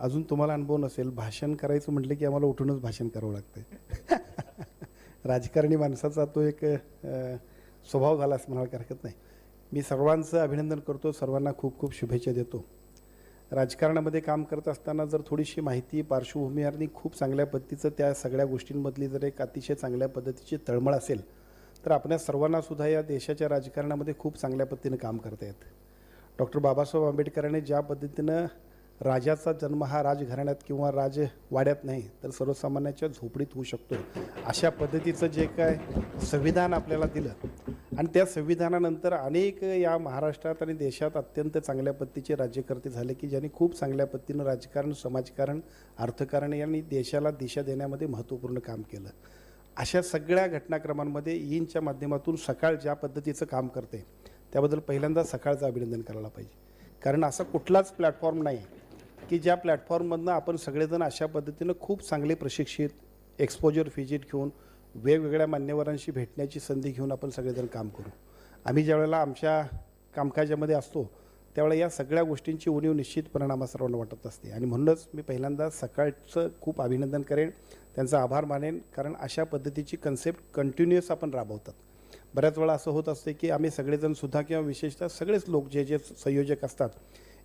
अजून तुम्हाला अनुभव नसेल भाषण करायचं म्हटलं की आम्हाला उठूनच भाषण करावं लागतं राजकारणी माणसाचा तो एक स्वभाव झाला असं म्हणायला हरकत नाही. मी सर्वांचं अभिनंदन करतो सर्वांना खूप खूप शुभेच्छा देतो. राजकारणामध्ये काम करत असताना जर थोडीशी माहिती पार्श्वभूमी आणि खूप चांगल्या पद्धतीचं त्या सगळ्या गोष्टींमधली जर एक अतिशय चांगल्या पद्धतीची तळमळ असेल तर आपल्या सर्वांनासुद्धा या देशाच्या राजकारणामध्ये खूप चांगल्या पद्धतीनं काम करता येतं. डॉक्टर बाबासाहेब आंबेडकरांनी ज्या पद्धतीनं राजाचा जन्म हा राजघराण्यात किंवा राजवाड्यात नाही तर सर्वसामान्याच्या झोपडीत होऊ शकतो. अशा पद्धतीचं जे काय संविधान आपल्याला दिलं आणि त्या संविधानानंतर अनेक या महाराष्ट्रात आणि देशात अत्यंत चांगल्या पद्धतीचे राज्यकर्ते झाले की ज्यांनी खूप चांगल्या पद्धतीनं राजकारण समाजकारण अर्थकारण यांनी देशाला दिशा देण्यामध्ये महत्त्वपूर्ण काम केलं. अशा सगळ्या घटनाक्रमांमध्ये ईनच्या माध्यमातून सकाळ ज्या पद्धतीचं काम करते त्याबद्दल पहिल्यांदा सकाळचं अभिनंदन करायला पाहिजे. कारण असा कुठलाच प्लॅटफॉर्म नाही की ज्या प्लॅटफॉर्ममधनं आपण सगळेजण अशा पद्धतीनं खूप चांगले प्रशिक्षित एक्सपोजर व्हिजिट घेऊन वेगवेगळ्या मान्यवरांशी भेटण्याची संधी घेऊन आपण सगळेजण काम करू. आम्ही ज्यावेळेला आमच्या कामकाजामध्ये असतो त्यावेळेला या सगळ्या गोष्टींची उणीव निश्चित परिणामा सर्वांना वाटत असते. आणि म्हणूनच मी पहिल्यांदा सकाळचं खूप अभिनंदन करेन. त्यांचा आभार मानेन कारण अशा पद्धतीची कन्सेप्ट कंटिन्युअस आपण राबवतात. बऱ्याच वेळा असं होत असते की आम्ही सगळेजणसुद्धा किंवा विशेषतः सगळेच लोक जे जे संयोजक असतात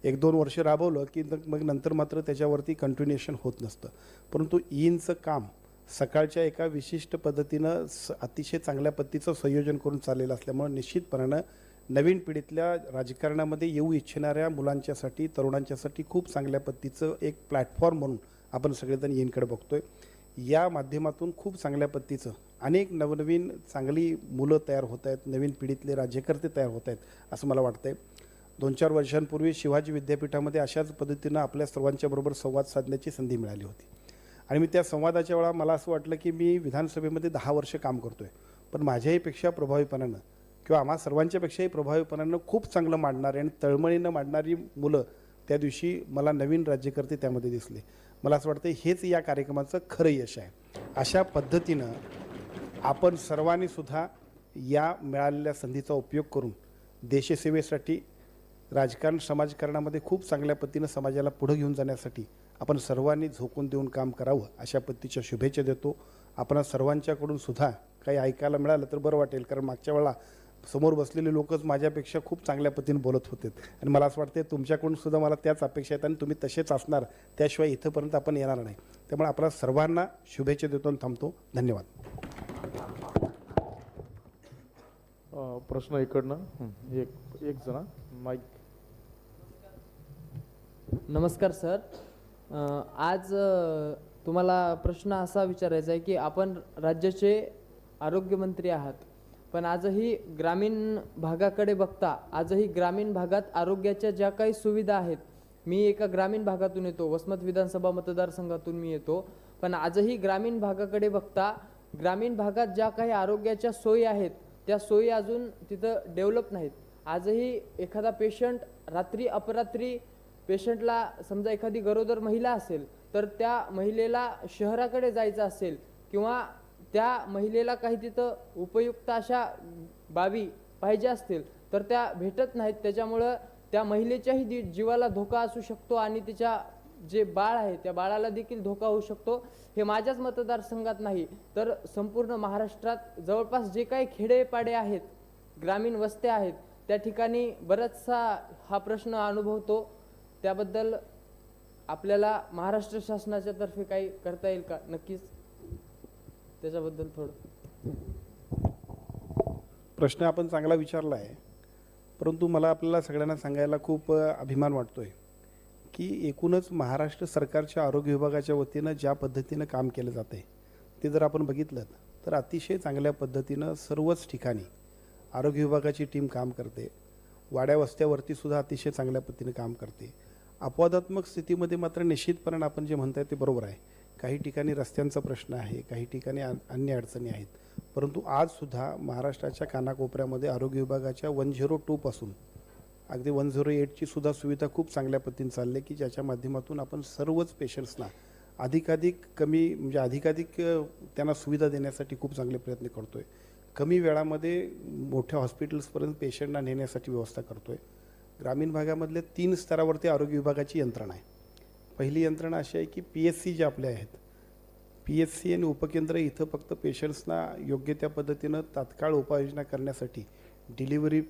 एक दोन वर्ष राबवलं की मग नंतर मात्र त्याच्यावरती कंटिन्युएशन होत नसतं. परंतु ईनचं काम सकाळच्या एका विशिष्ट पद्धतीनं स अतिशय चांगल्या पद्धतीचं संयोजन करून चाललेलं असल्यामुळं निश्चितपणानं नवीन पिढीतल्या राजकारणामध्ये येऊ इच्छिणाऱ्या मुलांच्यासाठी तरुणांच्यासाठी खूप चांगल्या पद्धतीचं एक प्लॅटफॉर्म म्हणून आपण सगळेजण येईनकडे बघतोय. या माध्यमातून खूप चांगल्या पद्धतीचं अनेक नवनवीन चांगली मुलं तयार होत आहेत नवीन पिढीतले राज्यकर्ते तयार होत आहेत असं मला वाटतंय. दोन चार वर्षांपूर्वी शिवाजी विद्यापीठामध्ये अशाच पद्धतीनं आपल्या सर्वांच्याबरोबर संवाद साधण्याची संधी मिळाली होती. आणि मी त्या संवादाच्या वेळा मला असं वाटलं की मी विधानसभेमध्ये दहा वर्ष काम करतोय. पण माझ्याहीपेक्षा प्रभावीपणानं किंवा आम्हा सर्वांच्यापेक्षाही प्रभावीपणानं खूप चांगलं मांडणारे आणि तळमळीनं मांडणारी मुलं त्या दिवशी मला नवीन राज्यकर्ते त्यामध्ये दिसले. मला असं वाटतं हेच या कार्यक्रमाचं खरं यश आहे. अशा पद्धतीनं आपण सर्वांनीसुद्धा या मिळालेल्या संधीचा उपयोग करून देशसेवेसाठी राजकारण समाजकारणामध्ये खूप चांगल्या पद्धतीनं समाजाला पुढं घेऊन जाण्यासाठी आपण सर्वांनी झोकून देऊन काम करावं अशा पद्धतीच्या शुभेच्छा देतो. आपण सर्वांच्याकडून सुद्धा काही ऐकायला मिळालं तर बरं वाटेल कारण मागच्या वेळा समोर बसलेले लोकच माझ्यापेक्षा खूप चांगल्या पद्धतीने बोलत होते. आणि मला असं वाटतं तुमच्याकडून सुद्धा मला त्याच अपेक्षा आहेत आणि तुम्ही तसेच असणार त्याशिवाय इथंपर्यंत आपण येणार नाही. त्यामुळे आपल्या सर्वांना शुभेच्छा देतो आणि थांबतो. धन्यवाद अ, प्रश्न इकडनं. एक एक जण. माईक नमस्कार सर. आज तुम्हाला प्रश्न असा विचारायचा आहे की आपण राज्याचे आरोग्यमंत्री आहात पण आजही ग्रामीण भागाकडे बघता आजही ग्रामीण भागात आरोग्याच्या ज्या काही सुविधा आहेत मी एका ग्रामीण भागातून येतो वसमत विधानसभा मतदारसंघातून मी येतो पण आजही ग्रामीण भागाकडे बघता ग्रामीण भागात ज्या काही आरोग्याच्या सोयी आहेत त्या सोयी अजून तिथं डेव्हलप नाहीत. आजही एखादा पेशंट रात्री अपरात्री पेशंटला समजा एखादी गरोदर महिला असेल तर त्या महिलेला शहराकडे जायचं असेल किंवा त्या महिलेला काही तिथं उपयुक्त अशा बाबी पाहिजे असतील तर त्या भेटत नाहीत. त्याच्यामुळं त्या महिलेच्याही जीवाला धोका असू शकतो आणि तिच्या जे बाळ आहे त्या बाळाला देखील धोका होऊ शकतो. हे माझ्याच मतदारसंघात नाही तर संपूर्ण महाराष्ट्रात जवळपास जे काही खेडेपाडे आहेत ग्रामीण वस्त्या आहेत त्या ठिकाणी बराचसा हा प्रश्न अनुभवतो. त्याबद्दल आपल्याला महाराष्ट्र शासनाच्या तर्फे काही करता येईल का? नक्कीच. त्याच्याबद्दल थोडं. प्रश्न आपण चांगला विचारला आहे परंतु मला आपल्याला सगळ्यांना सांगायला खूप अभिमान वाटतो आहे की एकूणच महाराष्ट्र सरकारच्या आरोग्य विभागाच्या वतीनं ज्या पद्धतीनं काम केलं जातं आहे ते जर आपण बघितलं तर अतिशय चांगल्या पद्धतीनं सर्वच ठिकाणी आरोग्य विभागाची टीम काम करते. वाड्या वस्त्यावरती सुद्धा अतिशय चांगल्या पद्धतीने काम करते. अपवादात्मक स्थितीमध्ये मात्र निश्चितपणे आपण जे म्हणताय ते बरोबर आहे. काही ठिकाणी रस्त्यांचा प्रश्न आहे काही ठिकाणी अन- अन्य अडचणी आहेत. परंतु आजसुद्धा महाराष्ट्राच्या कानाकोपऱ्यामध्ये आरोग्य विभागाच्या वन झिरो टूपासून अगदी वन झिरो एटची सुद्धा सुविधा खूप चांगल्या पद्धतीने चालली आहे की ज्याच्या माध्यमातून आपण सर्वच पेशंट्सना अधिकाधिक कमी म्हणजे अधिकाधिक त्यांना सुविधा देण्यासाठी खूप चांगले प्रयत्न करतो आहे कमी वेळामध्ये मोठ्या हॉस्पिटल्सपर्यंत पेशंटना नेण्यासाठी व्यवस्था करतो आहे ग्रामीण भागामधल्या तीन स्तरावरती आरोग्य विभागाची यंत्रणा आहे. पहिली यंत्रणा अशी आहे की पी एस सी जे आपले आहेत पी एस सी आणि उपकेंद्र इथं फक्त पेशंट्सना योग्य त्या पद्धतीनं तात्काळ उपाययोजना करण्यासाठी डिलिव्हरी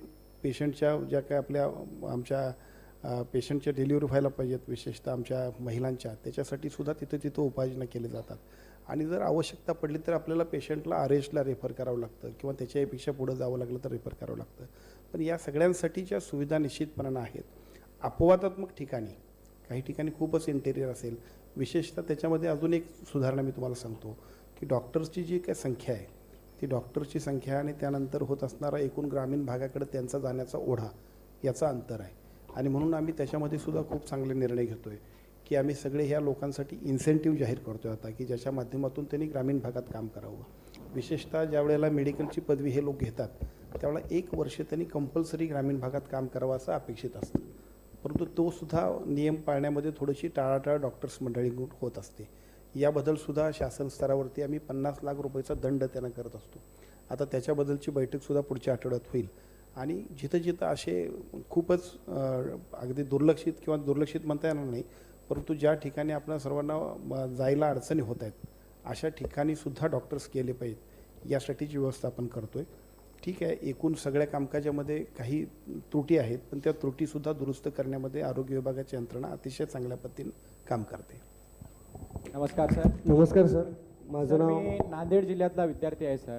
पेशंटच्या ज्या काय आपल्या आमच्या पेशंटच्या डिलिव्हरी व्हायला पाहिजेत विशेषतः आमच्या महिलांच्या त्याच्यासाठी सुद्धा तिथं तिथं उपाययोजना केली जातात. आणि जर आवश्यकता पडली तर आपल्याला पेशंटला आर एचला रेफर करावं लागतं किंवा त्याच्यापेक्षा पुढं जावं लागलं तर रेफर करावं लागतं. पण या सगळ्यांसाठीच्या सुविधा निश्चितपणानं आहेत. अपवादात्मक ठिकाणी काही ठिकाणी खूपच इंटेरियर असेल. विशेषतः त्याच्यामध्ये अजून एक सुधारणा मी तुम्हाला सांगतो की डॉक्टर्सची जी काही संख्या आहे ती डॉक्टरची संख्या आणि त्यानंतर होत असणारा एकूण ग्रामीण भागाकडे त्यांचा जाण्याचा ओढा याचा अंतर आहे. आणि म्हणून आम्ही त्याच्यामध्ये सुद्धा खूप चांगले निर्णय घेतो आहे की आम्ही सगळे ह्या लोकांसाठी इन्सेंटिव्ह जाहीर करतो आता की ज्याच्या माध्यमातून त्यांनी ग्रामीण भागात काम करावं. विशेषतः ज्या वेळेला मेडिकलची पदवी हे लोक घेतात त्यावेळेला एक वर्ष त्यांनी कंपल्सरी ग्रामीण भागात काम करावं असं अपेक्षित असतं. परंतु तो सुद्धा नियम पाळण्यामध्ये थोडीशी टाळाटाळ डॉक्टर्स मंडळीकडून होत असते. याबद्दलसुद्धा शासन स्तरावरती आम्ही पन्नास लाख रुपयाचा दंड त्यांना करत असतो. आता त्याच्याबद्दलची बैठकसुद्धा पुढच्या आठवड्यात होईल. आणि जिथं जिथं असे खूपच अगदी दुर्लक्षित किंवा दुर्लक्षित म्हणता येणार नाही परंतु ज्या ठिकाणी आपल्या सर्वांना जायला अडचणी होत आहेत अशा ठिकाणीसुद्धा डॉक्टर्स केले पाहिजेत. यासाठीची व्यवस्था आपण करतो आहे ठीक आहे एकूण सगळ्या कामकाजामध्ये काही त्रुटी आहेत पण त्या त्रुटीसुद्धा दुरुस्त करण्यामध्ये आरोग्य विभागाची यंत्रणा अतिशय चांगल्या पद्धतीने काम करते. नमस्कार सर. नमस्कार सर. माझं नाव मी नांदेड जिल्ह्यातला विद्यार्थी आहे सर.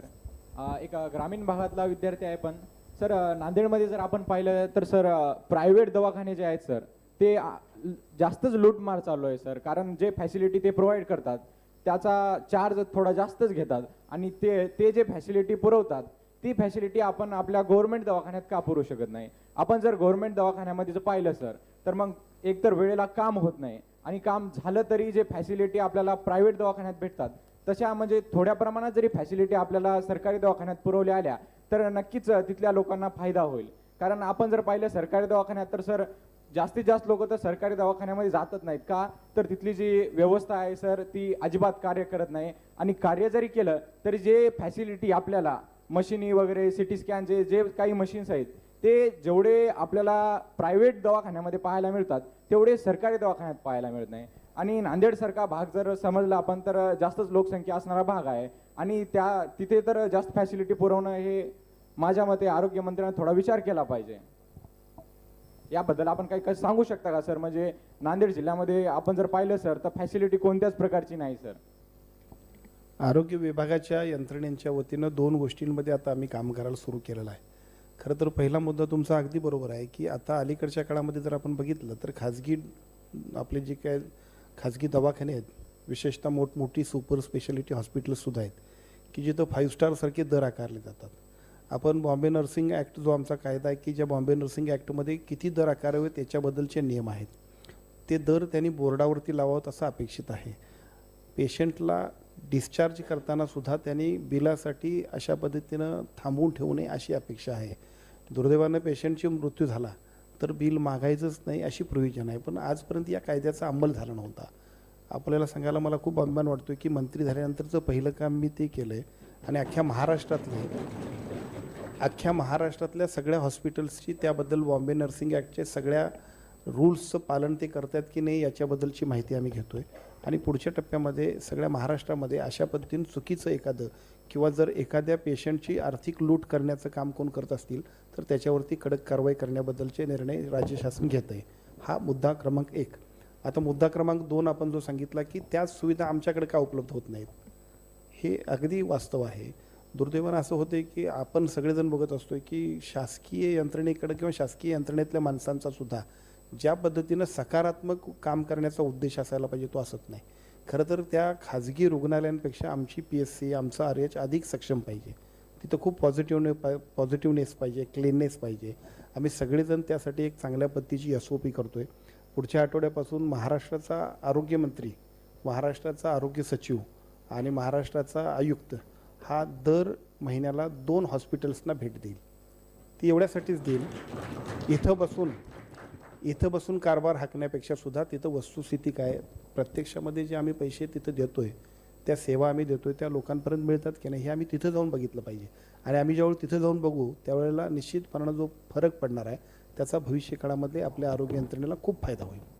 अ, एक अ, ग्रामीण भागातला विद्यार्थी आहे पण सर अ, नांदेडमध्ये जर आपण पाहिलं तर सर प्रायव्हेट दवाखाने जे आहेत सर ते ल- जास्तच लूटमार चालू आहे सर. कारण जे फॅसिलिटी ते प्रोव्हाइड करतात त्याचा चार्ज थोडा जास्तच घेतात आणि ते ते जे फॅसिलिटी पुरवतात ती फॅसिलिटी आपण आपल्या गव्हर्नमेंट दवाखान्यात का पुरवू शकत नाही? आपण जर गव्हर्नमेंट दवाखान्यामध्ये जर पाहिलं सर तर मग एकतर वेळेला काम होत नाही. आणि काम झालं तरी जे फॅसिलिटी आपल्याला प्रायव्हेट दवाखान्यात भेटतात तशा म्हणजे थोड्या प्रमाणात जरी फॅसिलिटी आपल्याला सरकारी दवाखान्यात पुरवल्या आल्या तर नक्कीच तिथल्या लोकांना फायदा होईल. कारण आपण जर पाहिलं सरकारी दवाखान्यात तर सर जास्तीत जास्त लोक तर सरकारी दवाखान्यामध्ये जातच नाहीत का? तर तिथली जी व्यवस्था आहे सर ती अजिबात कार्य करत नाही. आणि कार्य जरी केलं तरी जे फॅसिलिटी आपल्याला मशिनी वगैरे सिटी स्कॅन जे जे काही मशीन्स आहेत ते जेवढे आपल्याला प्रायव्हेट दवाखान्यामध्ये पाहायला मिळतात तेवढे सरकारी दवाखान्यात पाहायला मिळत नाही. आणि नांदेडसारखा भाग जर समजला आपण तर जास्तच लोकसंख्या असणारा भाग आहे. आणि त्या तिथे तर जास्त फॅसिलिटी पुरवणं हे माझ्या मते आरोग्य मंत्र्यांना थोडा विचार केला पाहिजे. याबद्दल आपण काही काही सांगू शकता का सर? म्हणजे नांदेड जिल्ह्यामध्ये आपण जर पाहिलं सर तर फॅसिलिटी कोणत्याच प्रकारची नाही सर. आरोग्य विभागाच्या यंत्रणेच्या वतीनं दोन गोष्टींमध्ये आता आम्ही काम करायला सुरू केलेलं आहे. खरं तर पहिला मुद्दा तुमचा अगदी बरोबर आहे की आता अलीकडच्या काळामध्ये जर आपण बघितलं तर खाजगी आपले जे काय खाजगी दवाखाने आहेत विशेषतः मोठमोठी सुपर स्पेशालिटी हॉस्पिटल्ससुद्धा आहेत की जिथं फाईव्ह स्टारसारखे दर आकारले जातात. आपण बॉम्बे नर्सिंग ॲक्ट जो आमचा कायदा आहे की ज्या बॉम्बे नर्सिंग ॲक्टमध्ये किती दर आकारावे त्याच्याबद्दलचे नियम आहेत. ते दर त्यांनी बोर्डावरती लावावं असं अपेक्षित आहे. पेशंटला डिस्चार्ज करताना सुद्धा त्यांनी बिलासाठी अशा पद्धतीनं थांबवून ठेवू नये अशी अपेक्षा आहे. दुर्दैवानं पेशंटची मृत्यू झाला तर बिल मागायचंच नाही अशी प्रोव्हिजन आहे. पण आजपर्यंत या कायद्याचा अंमल झाला नव्हता. आपल्याला सांगायला मला खूप अभिमान वाटतो की मंत्री झाल्यानंतरचं पहिलं काम मी ते केलं आहे आणि अख्ख्या महाराष्ट्रातले अख्ख्या महाराष्ट्रातल्या सगळ्या हॉस्पिटल्सची त्याबद्दल बॉम्बे नर्सिंग ॲक्टच्या सगळ्या रूल्सचं पालन ते करतात की नाही याच्याबद्दलची माहिती आम्ही घेतो आहे आणि पुढच्या टप्प्यामध्ये सगळ्या महाराष्ट्रामध्ये अशा पद्धतीनं चुकीचं एखादं किंवा जर एखाद्या पेशंटची आर्थिक लूट करण्याचं काम कोण करत असतील तर त्याच्यावरती कडक कारवाई करण्याबद्दलचे निर्णय राज्य शासन घेत आहे. हा मुद्दा क्रमांक एक. आता मुद्दा क्रमांक दोन आपण जो सांगितला की त्याच सुविधा आमच्याकडे का उपलब्ध होत नाहीत? हे अगदी वास्तव आहे. दुर्दैवानं असं होते की आपण सगळेजण बघत असतो की शासकीय यंत्रणेकडे किंवा शासकीय यंत्रणेतल्या माणसांचा सुद्धा ज्या पद्धतीनं सकारात्मक काम करण्याचा उद्देश असायला पाहिजे तो असत नाही. खरं तर त्या खाजगी रुग्णालयांपेक्षा आमची पी एस सी आमचं आर एच अधिक सक्षम पाहिजे. तिथं खूप पॉझिटिव्हने पा पॉझिटिव्हनेस पाहिजे क्लीननेस पाहिजे. आम्ही सगळेजण त्यासाठी एक चांगल्या पद्धतीची एस ओ पी करतो आहे पुढच्या आठवड्यापासून महाराष्ट्राचा आरोग्यमंत्री महाराष्ट्राचा आरोग्य सचिव आणि महाराष्ट्राचा आयुक्त हा दर महिन्याला दोन हॉस्पिटल्सना भेट देईल. ती एवढ्यासाठीच देईल. इथं बसून इथं बसून कारभार हाकण्यापेक्षा सुद्धा तिथं वस्तुस्थिती काय आहे, प्रत्यक्षामध्ये जे आम्ही पैसे तिथं देतो आहे त्या सेवा आम्ही देतो आहे त्या लोकांपर्यंत मिळतात की नाही हे आम्ही तिथं जाऊन बघितलं पाहिजे. आणि आम्ही ज्यावेळी तिथं जाऊन बघू त्यावेळेला निश्चितपणानं जो फरक पडणार आहे त्याचा भविष्य काळामध्ये आपल्या आरोग्य यंत्रणेला खूप फायदा होईल.